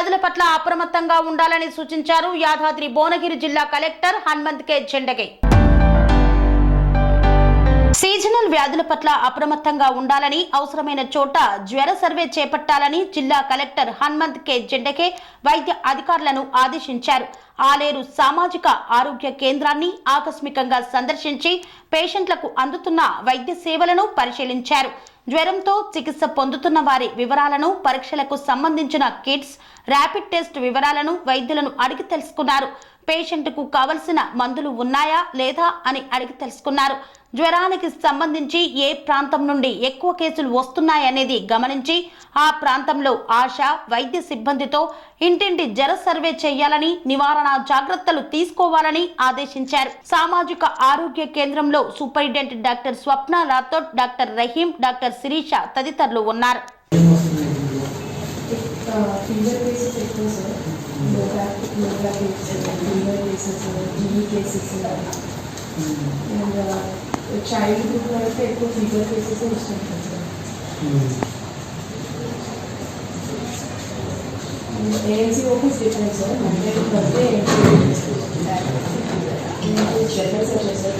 వ్యాధుల పట్ల అప్రమత్తంగా ఉండాలని సూచించారు యాదాద్రి భువనగిరి జిల్లా collector Hanmanth K Chendage seasonal వ్యాధుల పట్ల అప్రమత్తంగా ఉండాలని అవసరమైన చోట జ్వర సర్వే చేపట్టాలని జిల్లా కలెక్టర్ హనుమంత్ కె జెండకే వైద్య అధికారులను ఆదేశించారు. ఆలేరు సామాజిక ఆరోగ్య కేంద్రాన్ని ఆకస్మికంగా సందర్శించి పేషెంట్లకు అందుతున్న వైద్య సేవలను పరిశీలించారు. జ్వరంతో చికిత్స పొందుతున్న వారి వివరాలను పరీక్షలకు సంబంధించిన కిట్స్ ర్యాపిడ్ టెస్ట్ వివరాలను వైద్యులను అడిగి తెలుసుకున్నారు. పేషెంట్కు కావలసిన మందులు ఉన్నాయా లేదా అని అడిగి తెలుసుకున్నారు. జ్వరానికి సంబంధించి ఏ ప్రాంతం నుండి ఎక్కువ కేసులు వస్తున్నాయనేది గమనించి ఆ ప్రాంతంలో ఆశ వైద్య సిబ్బందితో ఇంటింటి జ్వర సర్వే చేయాలని నివారణ జాగ్రత్తలు తీసుకోవాలని ఆదేశించారు. సామాజిక ఆరోగ్య కేంద్రంలో superintendent doctor Swapna Rathod doctor Rahim doctor Sirisha తదితరులు ఉన్నారు. కేసెస్ ఎక్కువ sir cases fever cases TB cases and child గ్రూప్లో అయితే ఎక్కువ ఫీవర్ కేసెస్ వస్తుంటాయి sir ANC OPs different sir Monday వచ్చాయి సార్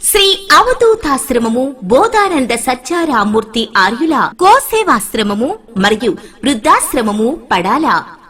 శ్రీ అవధూతాశ్రమము బోధానంద సత్యారామూర్తి ఆర్యుల గోసేవాశ్రమము మరియు వృద్ధాశ్రమము పడాల.